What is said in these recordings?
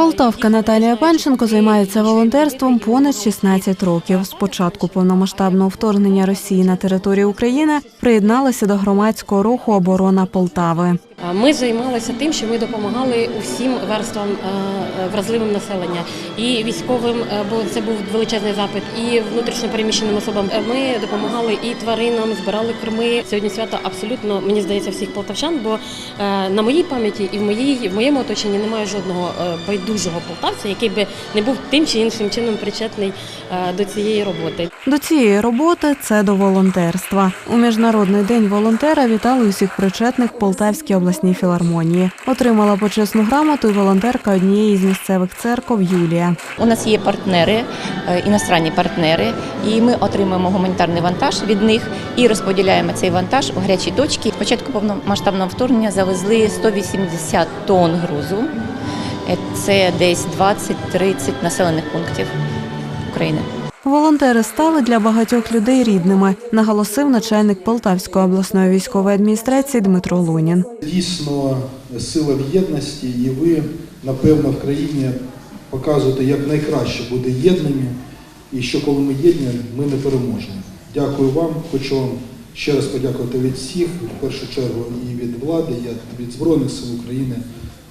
Полтавка Наталія Панченко займається волонтерством понад 16 років. З початку повномасштабного вторгнення Росії на територію України приєдналася до громадського руху оборона Полтави. Ми займалися тим, що ми допомагали усім верствам е, е, вразливим населення і військовим, е, бо це був величезний запит, і внутрішньопереміщеним особам. Ми допомагали і тваринам, збирали корми. Сьогодні свято абсолютно мені здається всіх полтавчан, бо на моїй пам'яті і в моїй в моєму оточенні немає жодного байдужого полтавця, який би не був тим чи іншим чином причетний до цієї роботи. До цієї роботи це до волонтерства. У міжнародний день волонтера вітали усіх причетних в Полтавській обласній філармонії. Отримала почесну грамоту і волонтерка однієї з місцевих церков Юлія. У нас є партнери, е, іностранні партнери, і ми отримуємо гуманітарний вантаж від них і розподіляємо цей вантаж у гарячі точки. Спочатку повномасштабного вторгнення завезли 180 тонн грузу. Е, Це десь 20-30 населених пунктів України. Волонтери стали для багатьох людей рідними, наголосив начальник Полтавської обласної військової адміністрації Дмитро Лунін. Дійсно, сила в єдності, і ви, напевно, в країні показуєте, як найкраще бути єдними, і що коли ми єдні, ми не переможемо. Дякую вам. Хочу вам ще раз подякувати від всіх, в першу чергу і від влади, і від Збройних сил України.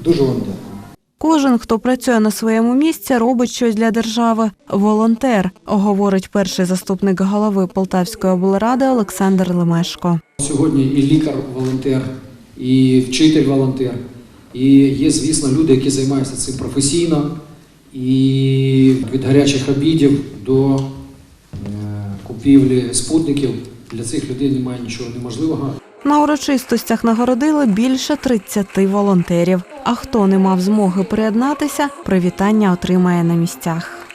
Дуже вам дякую. Кожен, хто працює на своєму місці, робить щось для держави. Волонтер, говорить перший заступник голови Полтавської облради Олександр Лемешко. Сьогодні і лікар-волонтер, і вчитель-волонтер, і є, звісно, люди, які займаються цим професійно, і від гарячих обідів до е, купівлі спутників для цих людей немає нічого неможливого. На урочистостях нагородили більше 30 волонтерів. А хто не мав змоги приєднатися, привітання отримає на місцях.